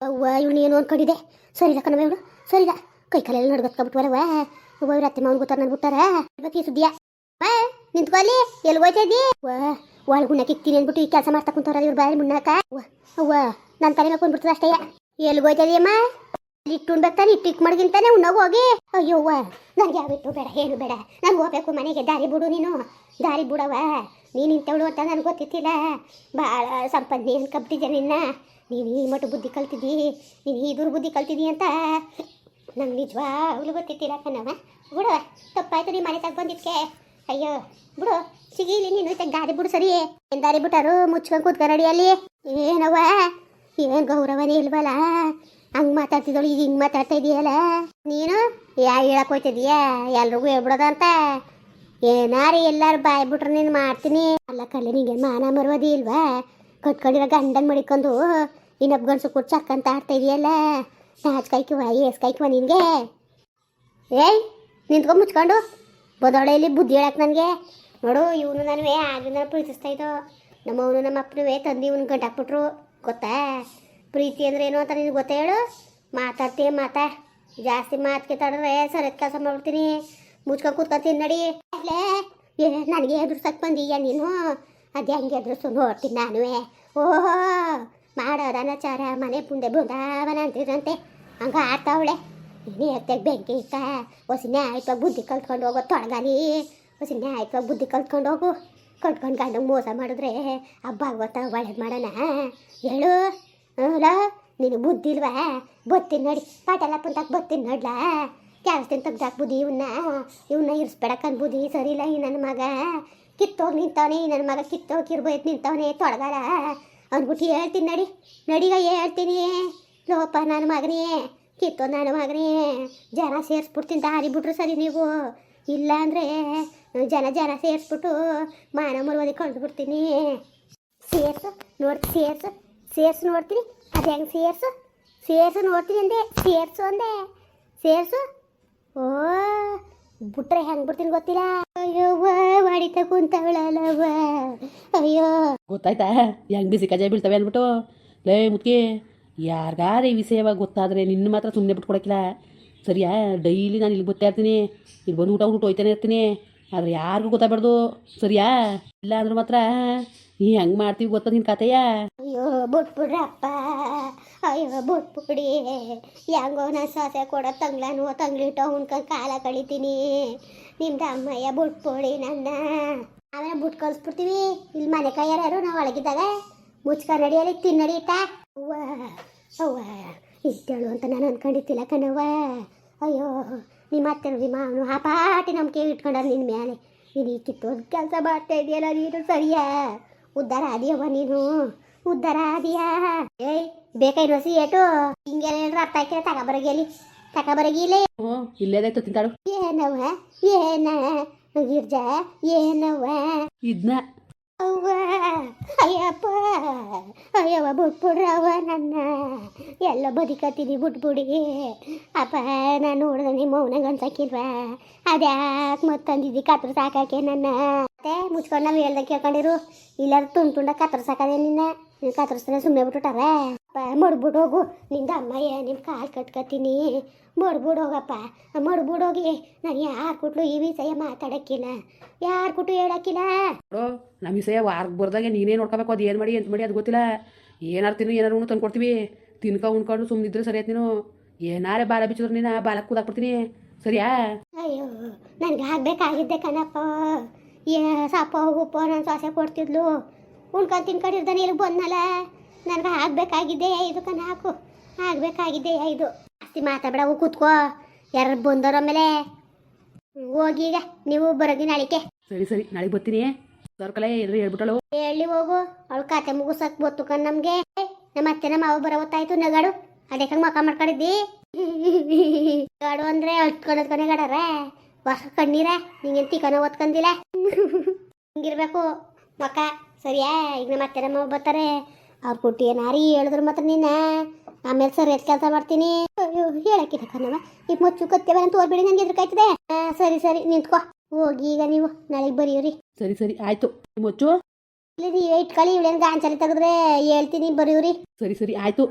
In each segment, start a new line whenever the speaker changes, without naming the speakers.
ಅವ್ವ ಇವಳು ಏನು ಅನ್ಕೊಂಡಿದ್ದೆ ಸರಿಲ್ಲ ಕಣವ ಇವಳು? ಸರಿಲ್ಲ ಕೈ ಕಾಲೆಲ್ಲ ನಡ್ಗತ್ಕೊಬಿಟ್ವರವ ಅವ್ವ, ಇವ್ರ ಅತ್ತೆ ಮಾವನ್ ಗೊತ್ತಾರ ನನ್ ಬಿಟ್ಟಾರ? ಇವತ್ತಿ ಸುದ್ದಿಯ ವಾ, ನಿಂತ್ಕೊ ಅಲ್ಲಿ. ಎಲ್ಲಿ ಹೋಯ್ತಾ ಇದ್ದಿ? ವಾ ಒಳಗುಣ್ಣ ಕಿಕ್ತೀನಿ ಅಂದ್ಬಿಟ್ಟು ಈ ಕೆಲಸ ಮಾಡ್ತಾ ಕುಂತವ್ರ ಇವ್ರ ಬಾಯಿ ಮುಣ್ಣಾಕ. ಅವ್ವ ನನ್ನ ತಲೆ ಮೇಲೆ ಕುಂದ್ಬಿಡ್ತದ ಅಷ್ಟೇ. ಎಲ್ಲಿ ಹೋಯ್ತಾ ಇದೀಯಮ್ಮ ಇಟ್ಟು ಉಣ್ಬೇಕಾರೆ ಇಟ್ಟು ಇಟ್ಟು ಮಡ್ಗಿಂತಾನೆ, ಉಣ್ಣೋಗಿ ಹೋಗಿ. ಅಯ್ಯೋವ್ವ ನನಗೆ ಯಾವ ಇಟ್ಟು ಬೇಡ, ಏನು ಬೇಡ. ನಾನು ಹೋಗ್ಬೇಕು ಮನೆಗೆ, ದಾರಿ ಬಿಡು ನೀನು. ದಾರಿ ಬಿಡವ ನೀನು ಇಂಥವಳು ಅಂತ ನನಗೆ ಗೊತ್ತಿತ್ತಿಲ್ಲ. ಭಾಳ ನೀನ್ ಅನ್ಕೊಂಬಿಟ್ಟಿದ್ದೆ ನಿನ್ನ? ನೀನು ಈ ಮಟ್ಟು ಬುದ್ಧಿ ಕಲ್ತಿದ್ದಿ, ನೀನು ಈ ದುರ್ಬುದ್ಧಿ ಕಲ್ತಿದ್ದಿ ಅಂತ. ನಂಗೆ ನಿಜವಾಗ್ಲೂ ಗೊತ್ತಿತ್ತಿಲ್ಲ ಕಣವ ಬಿಡು, ತಪ್ಪಾಯ್ತು ನೀ ಮನೆ ತಗ ಬಂದಿದ್ಕೆ. ಅಯ್ಯೋ, ಬಿಡು ಸಿಗಿಲಿ ನೀನು ದಾರಿ ಬಿಡು ಸರಿ. ಏನು ದಾರಿ ಬಿಟ್ಟಾರು? ಮುಚ್ಕೊಂಡು ಕೂತ್ಕೊಂಡಿ ಅಲ್ಲಿ. ಏನವ್ವ? ಏನು ಗೌರವನೇ ಇಲ್ವಲ್ಲ? ಹಂಗೆ ಮಾತಾಡ್ತಿದ್ದಳು, ಈಗ ಹಿಂಗೆ ಮಾತಾಡ್ತಾ ಇದೀಯಲ್ಲ? ನೀನು? ಯಾ, ಹೇಳಕ್ ಹೋಯ್ತಿದೀಯ ಎಲ್ರಿಗೂ ಹೇಳ್ಬಿಡೋದಂತ ಏನಾರು ಎಲ್ಲಾರು ಬಾಯ್ ಬಿಟ್ರೆ ನೀನು ಮಾಡ್ತೀನಿ. ಅಲ್ಲ ಕಳ್ಳಿ, ನಿಂಗೆ ಮಾನ ಮರುವದಿ ಇಲ್ವಾ? ಕಟ್ಕೊಂಡಿರೋ ಗಂಡನ್ ಮಡಿಕೊಂಡು ಇನ್ನೊಬ್ಬ ಗಂಡಸು ಕೊಟ್ಟು ಚಕ್ಕಂತ ಆಡ್ತಾ ಇದೆಯಲ್ಲ? ನಾಚ್ಕಾಯ್ಕಿವ ಏಸ್ಕಾಯ್ಕಿವ ನಿನಗೆ? ಏಯ್ ನಿಂತ್ಕೊಂಡು ಮುಚ್ಕೊಂಡು. ಬದೊಳೆಯಲ್ಲಿ ಬುದ್ಧಿ ಹೇಳಕ್ ನನಗೆ. ನೋಡು, ಇವನು ನಾನು ಆಗಿನ ಪ್ರೀತಿಸ್ತಾ ಇದ್ದೋ. ನಮ್ಮ ಅವನು ನಮ್ಮ ಅಪ್ಪನವೇ ತಂದು ಇವನು ಗಂಟಾಕ್ಬಿಟ್ರು ಗೊತ್ತಾ? ಪ್ರೀತಿ ಅಂದ್ರೆ ಏನು ಅಂತ ನಿನಗೆ ಗೊತ್ತಾ ಹೇಳು? ಮಾತಾಡ್ತೀಯ ಮಾತಾ. ಜಾಸ್ತಿ ಮಾತ್ಕೆ ತಡ್ರೆ ಸರಿ ಕೆಲಸ ಮಾಡ್ಬಿಡ್ತೀನಿ. ಮುಚ್ಕೊಂಡು ಕೂತ್ಕೊಂತೀನಿ ನಡಿ ಏ, ನನಗೆ ಎದುರ್ಸಕ್ಕೆ ಬಂದೀಯ ನೀನು? ಅದು ಹೆಂಗೆ ಎದುರಿಸು ನೋಡ್ತೀನಿ ನಾನು ಓಹೋ ಮಾಡೋದ ಅನಾಚಾರ, ಮನೆ ಮುಂದೆ ಬೃಂದಾವನ ಅಂತಿದ್ರಂತೆ. ಹಂಗೆ ಆಡ್ತಾವಳೆ ನೀನು ಎತ್ತಾಗ ಬೆಂಕಿ ಇತ್ತ ಹೊಸಿ ನ್ಯಾಯವಾಗಿ ಬುದ್ಧಿ ಕಲ್ತ್ಕೊಂಡು ಹೋಗೋ ತೊಡಗಲಿ ಹೊಸಿ ನ್ಯಾಯವಾಗಿ ಬುದ್ಧಿ ಕಲ್ತ್ಕೊಂಡು ಹೋಗು. ಕಟ್ಕೊಂಡು ಗಂಡ ಮೋಸ ಮಾಡಿದ್ರೆ ಹಬ್ಬ ಗೊತ್ತ ಒಳ್ಳೇದು ಮಾಡೋಣ. ಹೇಳು? ಹಲೋ ನೀನು ಬುದ್ಧಿ ಇಲ್ವಾ? ಬತ್ತೀನಿ ನೋಡಿ. ಪಾಟೆಲ್ಲ ಕುಂತಾಕ ಬತ್ತೀನಿ ನೋಡ್ಲಾ? ಬುದ್ಧಿ ಇವನ್ನ ಇವನ್ನ ಇರಿಸ್ಬೇಡಕ್ಕನ್ ಬುದ್ಧಿ ಸರಿ ಇಲ್ಲ ಈ ನನ್ನ ಮಗ. ಕಿತ್ತೋಗಿ ನಿಂತವನೇ ನನ್ನ ಮಗ ಕಿತ್ತೋಗಿ ಇರ್ಬೋಯ್ತು ನಿಂತವನೇ ತೊಡಗಾಲ ಅಂದ್ಬಿಟ್ಟು ಹೇಳ್ತೀನಿ ನಡಿ ನಡಿಗ ಹೇಳ್ತೀನಿ. ಲೋಪ ನನ್ನ ಮಗನೇ ಕಿತ್ತೋ ನನ್ನ ಮಗನೇ, ಜನ ಸೇರಿಸ್ಬಿಡ್ತೀನಿ, ದಾರಿ ಬಿಟ್ರು ಸರಿ ನೀವು. ಇಲ್ಲ ಅಂದರೆ ಜನ ಜನ ಸೇರಿಸ್ಬಿಟ್ಟು ಮಾನ ಮರುವದಿ ಕಳ್ಸ್ಬಿಡ್ತೀನಿ. ಸೇರ್ಸು ನೋಡ್ತಿ ಸೇರ್ಸು ಸೇರ್ಸು ನೋಡ್ತೀನಿ. ಅದು ಹೆಂಗೆ ಸೇರ್ಸು? ಸೇರ್ಸು ನೋಡ್ತೀನಿ ಅಂದೆ, ಸೇರ್ಸು ಅಂದೆ. ಸೇರ್ಸು? ಓ, ಬಿಟ್ರೆ ಹೆಂಗೆ ಬಿಡ್ತೀನಿ ಗೊತ್ತಿಲ್ಲ. ಅಯ್ಯೋ ಹೊಡಿತ ಕುಂತವಳಲ್ಲವ ಅಯ್ಯೋ.
ಗೊತ್ತಾಯ್ತಾ? ಹೆಂಗ್ ಬಿಸಿ ಕಜಾಯ ಬೀಳ್ತವೆ ಅಂದ್ಬಿಟ್ಟು? ಲೇ ಮುದ್ಕಿ ಯಾರಿಗಾರ ಈ ವಿಷಯವಾಗಿ ಗೊತ್ತಾದರೆ ನಿನ್ನ ಮಾತ್ರ ಸುಮ್ಮನೆ ಬಿಟ್ಕೊಡಕ್ಕಿಲ್ಲ. ಸರಿಯಾ? ಡೈಲಿ ನಾನು ಇಲ್ಲಿ ಬರ್ತಾ ಇರ್ತೀನಿ. ಇಲ್ಲಿ ಬಂದು ಊಟ ಊಟ ಹೋಯ್ತಾನೆ ಇರ್ತೀನಿ. ಆದರೆ ಯಾರಿಗೂ ಗೊತ್ತಾಗಬಾರ್ದು. ಸರಿಯಾ? ಇಲ್ಲ ಅಂದ್ರೆ ಮಾತ್ರ ನೀ ಹೆಂಗೆ ಮಾಡ್ತೀವಿ ಗೊತ್ತಾ ನಿನ್ನ ಕತೆಯ
ಅಯ್ಯೋ ಬಿಟ್ಬಿಡ್ರಪ್ಪ. ಅಯ್ಯೋ ಬುಟ್ಬಿಡಿ ಹೆಂಗೋ ನಾನು ಸೊಸೆ ಕೊಡ ತಂಗ್ಲಾನು ತಂಗ್ಲಿಟ್ಟು ಉಣ್ಕೊಂಡು ಕಾಲ ಕಳಿತೀನಿ. ನಿಮ್ದು ಅಮ್ಮಯ್ಯ ಬುಟ್ಬಿಡಿ ನನ್ನ. ಆಮೇಲೆ ಬುಟ್ ಕಳಿಸ್ಬಿಡ್ತೀವಿ. ಇಲ್ಲಿ ಮನೆ ಕೈಯಾರು ನಾವು ಒಳಗಿದ್ದಾಗ ಮುಚ್ಕೊಂಡು ನಡಿಯಲ್ಲಿ ತಿನ್ನಡಿತ ಅವ್ವ ಅವ್ವ ಇಷ್ಟಳು ಅಂತ ನಾನು ಅನ್ಕೊಂಡಿದ್ದಿಲ್ಲ ಕಣವ್ವ. ಅಯ್ಯೋ, ನಿಮ್ಮ ಅತ್ತೆ ನಿಮ್ಮ ಅವನು ಆ ಪಾಟಿ ನಂಬಿಕೆ ಇಟ್ಕೊಂಡ ನಿನ್ನ ಮೇಲೆ ನೀನು ಈ ಕಿತ್ತೋದು ಕೆಲಸ ಮಾಡ್ತಾ ಇದೆಯಲ್ಲ, ನೀನು ಸರಿಯಾ? ಉದ್ಧಾರ ಆದಿಯವ್ವ ನೀನು. ಉದ್ಧಾರ ಆದಿಯಾ ಏಯ್ ಬೇಕಾ ಸಿ ಏಟು? ಹಿಂಗೆಲ್ಲ ಹೇಳ್ರ ಅರ್ಥ ಆಯ್ಕೆ ತಗೊಬರಗಿಲಿ ತಗೊಬರಗಿಲಿ
ಹ್ಞೂ ಇಲ್ಲೇದಾಯ್ತು ತಿಂತಾಳು
ಏನವ್ವ ಏನ? ಗಿರ್ಜಾ ಏನವ್ವ?
ಇದನ್ನ
ಅವ್ವ ಅಯ್ಯಪ್ಪ ಅಯ್ಯವ್ವ ಬಿಟ್ಬಿಡ್ರವ್ವ ನನ್ನ. ಎಲ್ಲ ಬದುಕತ್ತೀನಿ ಬಿಟ್ಬಿಡಿ. ಅಪ್ಪ ನಾನು ನೋಡಿದ್ರೆ ನಿಮ್ಮ ಮೌನ ಗಂಟಕ್ಕಿಲ್ವ ಅದ್ಯಾಕೆ ಮತ್ತಂದಿದ್ದಿ ಕತ್ರ ಸಾಕಾಕೆ ನನ್ನ? ಮತ್ತೆ ಮುಚ್ಕೊಂಡು ನಾವು ಹೇಳ್ದ ಕೇಳ್ಕೊಂಡಿರು ಇಲ್ಲಾರು ತುಂಡು ತುಂಡ ಕತ್ರ ಸಾಕದೆ ನಿನ್ನ ನೀನು ಕತ್ತರಿಸ್ತಾನೆ ಸುಮ್ಮನೆ ಬಿಟ್ಬಿಟ್ಟಾರ. ಅಪ್ಪ ಮಡ್ಬಿಟ್ಟು ಹೋಗು ನಿಂದ ಅಮ್ಮಯ್ಯ ನಿಮ್ಮ ಕಾಲು ಕಟ್ಕತೀನಿ ಮಡ್ಬಿಡು ಹೋಗಪ್ಪ ಮಡ್ಬಿಡು ಹೋಗಿ ನಾನು ಯಾರು ಕೊಟ್ಲು ಈ ವಿಷಯ ಮಾತಾಡಕ್ಕಿಲ್ಲ. ಯಾರು ಕೊಟ್ಟು ಹೇಳಕ್ಕಿಲ್ಲ.
ನಮ್ಮ ವಿಷಯ ವಾರ ಬರ್ದಾಗೆ ನೀನೇ ನೋಡ್ಕೋಬೇಕು ಅದು ಏನು ಮಾಡಿ ಎಂತ ಮಾಡಿ ಅದು ಗೊತ್ತಿಲ್ಲ. ಏನಾರು ತಿನ್ನು ಏನಾರು ಉಣ್ಣು ತಂದ್ಕೊಡ್ತೀವಿ ತಿನ್ಕೊ ಉಣ್ಕೊಂಡು ಸುಮ್ಮನಿದ್ರೆ ಸರಿ ಆಯ್ತು ನೀನು. ಏನಾರೇ ಬಾಲ ಬಿಚ್ಚಿದ್ರು ನೀನು ಬಾಲಕ್ಕೆ ಕೂದಾಕ್ಬಿಡ್ತೀನಿ. ಸರಿಯಾ?
ಅಯ್ಯೋ ನನಗೆ ಆಗಬೇಕಾಗಿದ್ದೆ ಕಣಪ್ಪ. ಏ ಸಪ್ಪ ಉಪ್ಪು ನನ್ನ ಸೊಸೆ ಕೊಡ್ತಿದ್ಲು. ಉಣ್ಕೊಂಡು ತಿನ್ಕೊಂಡಿರ್ದಾನೆ ಇಲ್ಲಿ ಬಂದ್ನಲ್ಲ. ನನಗೆ ಆಗ್ಬೇಕಾಗಿದ್ದೆ ಇದು ಕಣ ಹಾಕು. ಆಗ್ಬೇಕಾಗಿದ್ದೆ ಇದು. ಜಾಸ್ತಿ ಮಾತಾಡ ಕೂತ್ಕೋ. ಯಾರು ಬಂದವ್ರ ಆಮೇಲೆ ಹೋಗಿ ಈಗ ನೀವು ಬರೋಗಿ ನಾಳಿಕೆ.
ಸರಿ ಸರಿ ನಾಳೆ ಬರ್ತೀನಿ. ಸರ್ಕಲೇ ಎಲ್ಲರೂ ಹೇಳ್ಬಿಟ್ಟಳು.
ಹೇಳಿ ಹೋಗು. ಅವಳು ಕತೆ ಮುಗಿಸಕ್ ಬತ್ತು ಕಣ್ ನಮ್ಗೆ. ನಮ್ಮ ಅತ್ತೆ ನಮ್ಮ ಮಾವ ಬರೋ ಗೊತ್ತಾಯ್ತು ನಗಾಡು. ಅದಕ್ಕೆ ಮಕ ಮಾಡ್ಕೊಂಡಿದ್ದಿ. ಗಾಡು ಅಂದ್ರೆ ಅಳ್ತ್ಕೊಂಡ್ ಕಣೆ ಗಡರ ವರ್ಷ ಕಣ್ಣೀರ ನಿಂಗೇನ್ ತಿಕನ ಓದ್ಕಂದಿಲ್ಲ ಹಿಂಗಿರ್ಬೇಕು. ಮಕ್ಕ ಸರಿಯಾ ಈಗ ನಮ್ಮ ಅತ್ತೆ ನಮ್ಮ ಬರ್ತಾರೆ. ಅವ್ರ ಕೊಟ್ಟು ಏನಾರು ಹೇಳಿದ್ರು ಮಾತ್ರ ನೀನ. ಆಮೇಲೆ ಸರಿ ಕೆಲಸ ಮಾಡ್ತೀನಿ. ಅಯ್ಯೋ ಹೇಳಕ್ಕಿಲ್ಲ ಕಣವ ಈಗ ಮುಚ್ಚು ಕತ್ತೇವ ಅಂತ ಓದ್ಬೇಡಿ ನನಗೆ ಎದುರ್ಕಾಯ್ತದೆ ಹಾ ಸರಿ ಸರಿ ನಿಂತ್ಕೋ. ಹೋಗಿ ಈಗ ನೀವು ನಾಳೆಗೆ ಬರೀವ್ರಿ.
ಸರಿ ಸರಿ ಆಯ್ತು. ಮುಚ್ಚು.
ಇಲ್ಲಿ ಕಳಿ ಇಟ್ಕೊಳ್ಳಿ ಏನು ಗಾಂಚಲಿ ತೆಗೆದ್ರೆ ಹೇಳ್ತೀನಿ ಬರೀವ್ರಿ.
ಸರಿ ಸರಿ ಆಯ್ತು.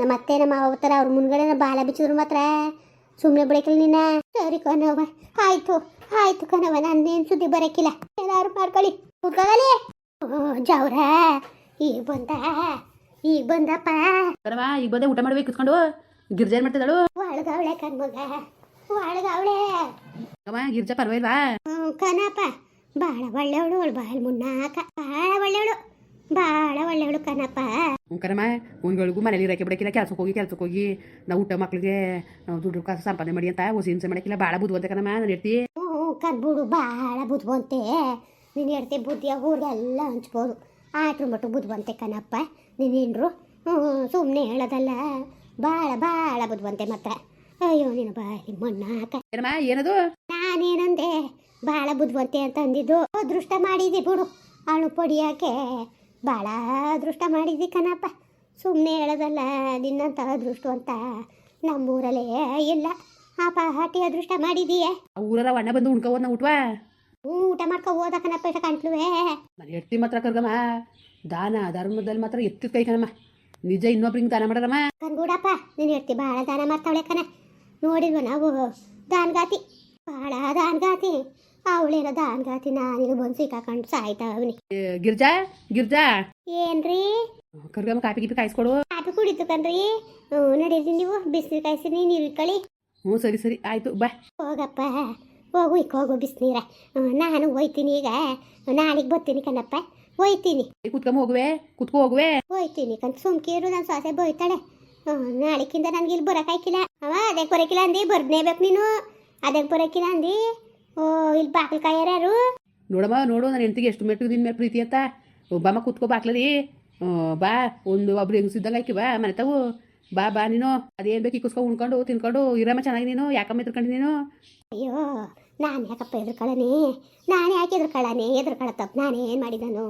ನಮ್ಮ ಅತ್ತೆ ನಮ್ಮ ಮಾವ ಬರ್ತಾರೆ ಅವ್ರ ಮುಂದ್ಗಡೆ ಬಾಲ ಬಿಚ್ಚಿದ್ರು ಮಾತ್ರ. ಸುಮ್ಮನೆ ಬಿಡಕಿಲ್ಲ ನಿನ್ನ ಸರಿ ಕಣವ ಆಯ್ತು ಆಯ್ತು ಕಣವ ನನ್ನೇನು ಸುದ್ದಿ ಬರಕಿಲ್ಲ. ಎಲ್ಲಾರು ಮಾಡ್ಕೊಳ್ಳಿ. ಕೂತ್ಕೊಳ್ಳಿ. ಜವ್ರ ಈಗ ಬಂದ ಈಗ ಬಂದಪ್ಪ.
ಕಣವ ಈಗ ಬಂದೆ ಊಟ ಮಾಡ್ಬೇಕು ಕುತ್ಕೊಂಡು. ಗಿರ್ಜಾ ಏನು ಮಾಡ್ತಿದ್ದಾಳು.
ಒಳಗವಳೆ ಕಣ್ಮಗ ಒಳಗವಳೆ
ಅವ ಗಿರ್ಜಾ ಪರವಾಗಿಲ್ವಾ?
ಕಣಪ್ಪ. ಭಾಳ ಒಳ್ಳೆವಳು ಅವಳು ಭಾಳ ಮುನ್ನಾಕ ಭಾಳ ಒಳ್ಳೆವಳು. ಭಾಳ ಒಳ್ಳೆವಳು ಕಣಪ್ಪ.
ಕನಮ್ಮ ಕಣಮ್ಮ ಒಂದ್ಗಳಿಗೂ ಮನೇಲಿ ಇರಕ್ಕೆ ಬಿಡಕ್ಕಿಲ್ಲ ಕೆಲ್ಸಕ್ಕೆ ಹೋಗಿ ಕೆಲ್ಸಕ್ಕೆ ಹೋಗಿ. ನಾವು ಊಟ ಮಕ್ಳಿಗೆ ದುಡ್ಡು ಕಾಸು ಸಂಪಾದನೆ ಮಾಡಿ ಅಂತ ಹೊಸ ಹಿಂಸೆ ಮಾಡಕ್ಕಿಲ್ಲ ಭಾಳ ಬುದ್ಧಿವಂತ ಕಣಮ್ಮ ನಾನು ಹೇಳ್ತಿ
ಹ್ಞೂ ಕದ್ಬಿಡು ಭಾಳ ಬುದ್ಧಿವಂತೆ. ನೀನು ಹೇಳ್ತಿ ಬುದ್ಧಿಯ ಊರಿಗೆಲ್ಲ ಹಂಚ್ಬೋದು. ಆಟ್ರು ಮಟ್ಟು ಬುದ್ಧಿವಂತೆ ಕಣಪ್ಪ ನೀನೇನ್ರು ಹ್ಞೂ ಸುಮ್ಮನೆ ಹೇಳೋದಲ್ಲ. ಭಾಳ ಭಾಳ ಬುದ್ಧಿವಂತೆ ಮಾತ್ರ. ಅಯ್ಯೋ ನೀನು ಬಾಯಿ ಮಣ್ಣಾಕ
ಏನದು?
ನಾನೇನಂದೆ? ಭಾಳ ಬುದ್ಧಿವಂತೆ ಅಂತ ಅಂದಿದ್ದು. ಅದೃಷ್ಟ ಮಾಡಿದ್ದಿ ಬಿಡು. ಅವಳು ಪೊಡಿಯಾಕೆ ಭಾಳ ಅದೃಷ್ಟ ಮಾಡಿದ್ದಿ ಕಣಪ್ಪ. ಸುಮ್ಮನೆ ಹೇಳೋದಲ್ಲ ನಿನ್ನಂತ ಅದೃಷ್ಟ ಅಂತ ನಮ್ಮೂರಲ್ಲೇ ಇಲ್ಲ. ಆ ಪಾಟಿ ಅದೃಷ್ಟ ಮಾಡಿದೀಯೇ?
ಊರರ ಅಣ್ಣ ಬಂದು ಉಣ್ಕೋ ಊಟವಾ?
ಹ್ಞೂ ಊಟ ಮಾಡ್ಕೊ ಹೋದ ಕಣಪ್ಪ ಇಷ್ಟ ಕಂಟ್ಲುವೆ
ನಾನು ಹೇಳ್ತಿ ಮಾತ್ರ ಕರ್ಗಮ್ಮ. ದಾನ ಧರ್ಮದಲ್ಲಿ ಮಾತ್ರ ಎತ್ತಿದ ಕೈ ಕಣಮ್ಮ. ನಿಜ ಇನ್ನೊಬ್ರಿಗೆ ದಾನ ಮಾಡರಮ್ಮ
ಕನ್ಗೂಡಪ್ಪ ನೀನು ಎತ್ತಿ ಭಾಳ ದಾನ ಮಾಡ್ತಾವಳೆ ಕಣ. ನೋಡಿದ್ವ ನಾವು? ದಾನ್ಗಾತಿ ಭಾಳ ದಾನ್ಗಾತಿ. ಅವಳೇನೋ ದಾನ್ಗಾತಿ ನಾನಿಗೆ ಬಂದು ಸಿಕ್ಕಾಕೊಂಡು ಸಾಯ್ತಾವನಿ
ಗಿರ್ಜಾ ಗಿರ್ಜಾ.
ಏನ್ರಿ?
ಕರ್ಗಮ್ಮ ಕಾಪಿ ಗಿಪಿ ಕಾಯಿಸ್ಕೊಡು.
ಕಾಫಿ ಕುಡಿತು ಕಣ್ರಿ. ನಡೀರಿ ನೀವು. ಬಿಸಿನೀರು ಕಾಯಿಸಿನಿ ನೀರು ಇಟ್ಕೊಳ್ಳಿ.
ಹ್ಞೂ ಸರಿ ಸರಿ. ಆಯ್ತು ಬಾ.
ಹೋಗಪ್ಪ. ಹೋಗು ಇಕ್ ಹೋಗು ಬಿಸಿನೀರ. ನಾನು ಹೋಯ್ತೀನಿ ಈಗ. ನಾಳೆಗೆ ಬರ್ತೀನಿ ಕಣಪ್ಪ ಹೋಯ್ತೀನಿ.
ಕೂತ್ಕೊಂಡು ಹೋಗುವೆ? ಕುತ್ಕೊ ಹೋಗುವೆ?
ಹೋಯ್ತೀನಿ ಕಣ್. ಸುಮ್ಕಿರು ನನ್ನ ಸೊಸೆ ಬೋಯ್ತಾಳೆ ನಾಳೆಕಿಂದ ನನಗೆ ಇಲ್ಲಿ ಬರೋಕಾಯ್ಕಿಲ್ಲ ಅವ ಅದಕ್ಕೆ ಬರೋಕಿಲ್ಲ ಅಂದಿ ಬರ್ನೇಬೇಕು ನೀನು. ಅದಕ್ಕೆ ಬರೋಕಿಲ್ಲ ಅಂದಿ. ಓ ಇಲ್ಲಿ ಬಾಕ್ಲ ಕಾಯ್ಯಾರ ಯಾರು
ನೋಡಮ್ಮ ನೋಡು ನನ್ನ ಹೆಂಡತಿಗೆ ಎಷ್ಟು ಮೆಟ್ಟಿಗೆ ನಿನ್ನ ಮೇಲೆ ಪ್ರೀತಿ ಅಂತ. ಒಬ್ಬಮ್ಮ ಕುತ್ಕೋ ಬಾಕ್ಲರಿ ಬಾ ಒಂದು ಒಬ್ರು ಹೆಂಗಸಿದ್ದಂಗೆ ಆಯ್ಕೆ ಬಾ ಮನೆ ತಾವು ಬಾ ಬಾ ನೀನು. ಅದೇನು ಬೇಕು ಇಕ್ಕಿಸ್ಕೊ ಉಣ್ಕೊಂಡು ತಿನ್ಕೊಂಡು. ಇರಮ್ಮ ಚೆನ್ನಾಗಿ ನೀನು. ಯಾಕಮ್ಮ ಎದ್ಕೊಂಡು ನೀನು?
ಅಯ್ಯೋ ನಾನು ಯಾಕಪ್ಪ ಎದ್ರುಕೊಳ್ಳನೆ ನಾನು ಯಾಕೆ ಎದ್ರುಕೊಳ್ಳನೆ ಎದ್ರುಕೊಳ್ಳ ತಪ್ಪು. ನಾನು ಏನು ಮಾಡಿದನು?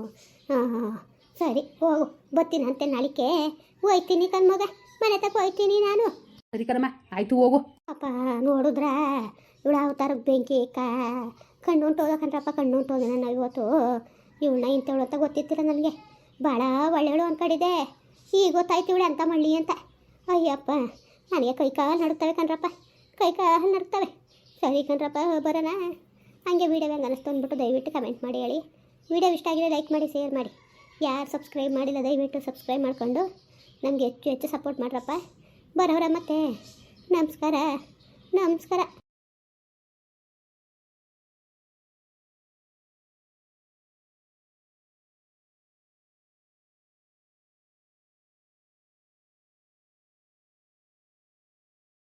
ಹಾಂ ಸರಿ ಹೋಗು. ಬರ್ತೀನಿ ಅಂತೆ ನಾಳಿಕೆ ಹೋಯ್ತೀನಿ ಕಣ್ಮಗ. ಮನೆ ತಕ್ಕ ಹೋಯ್ತೀನಿ ನಾನು.
ಸರಿ ಕಣಮ್ಮ ಆಯಿತು ಹೋಗು.
ಅಪ್ಪ ನೋಡಿದ್ರ? ಇವಳ ಅವತಾರಕ್ಕೆ ಬೆಂಕಿ ಕಾ ಕಣ್ಣು ಉಂಟೋದ ಕಣ್ರಪ್ಪ ಕಣ್ಣು ಉಂಟೋದ ನಾನು ಇವತ್ತು ಇವಳನ್ನ ಇಂಥವಳು ಅಂತ ಗೊತ್ತಿತ್ತಿಲ್ಲ ನನಗೆ? ಭಾಳ ಒಳ್ಳೆಯವಳು ಅಂದ್ಕೊಂಡಿದ್ದೆ ಈಗ ಗೊತ್ತಾಯ್ತು ಇವಳು ಅಂತ ಮಳ್ಳಿ ಅಂತ. ಅಯ್ಯಪ್ಪ, ನನಗೆ ಕೈ ಕಾಲು ನಡುತ್ತವೆ ಕಣ್ರಪ್ಪ, ಕೈ ಕಾಲು ನಡುತ್ತವೆ. ಸರಿ ಕಣ್ರಪ್ಪ, ಬರೋಣ. ಹಂಗೆ ವೀಡಿಯೋ ಹೆಂಗೆ ಅನಿಸ್ತು ಅಂದ್ಬಿಟ್ಟು ದಯವಿಟ್ಟು ಕಮೆಂಟ್ ಮಾಡಿ ಹೇಳಿ. ವೀಡಿಯೋ ಇಷ್ಟ ಆಗಿದೆ ಲೈಕ್ ಮಾಡಿ, ಶೇರ್ ಮಾಡಿ. ಯಾರು ಸಬ್ಸ್ಕ್ರೈಬ್ ಮಾಡಿಲ್ಲ, ದಯವಿಟ್ಟು ಸಬ್ಸ್ಕ್ರೈಬ್ ಮಾಡಿಕೊಂಡು. ನಮಗೆ ಹೆಚ್ಚು ಹೆಚ್ಚು ಸಪೋರ್ಟ್ ಮಾಡ್ರಪ್ಪ. ಬರೋರ ಮತ್ತೆ. ನಮಸ್ಕಾರ. ನಮಸ್ಕಾರ.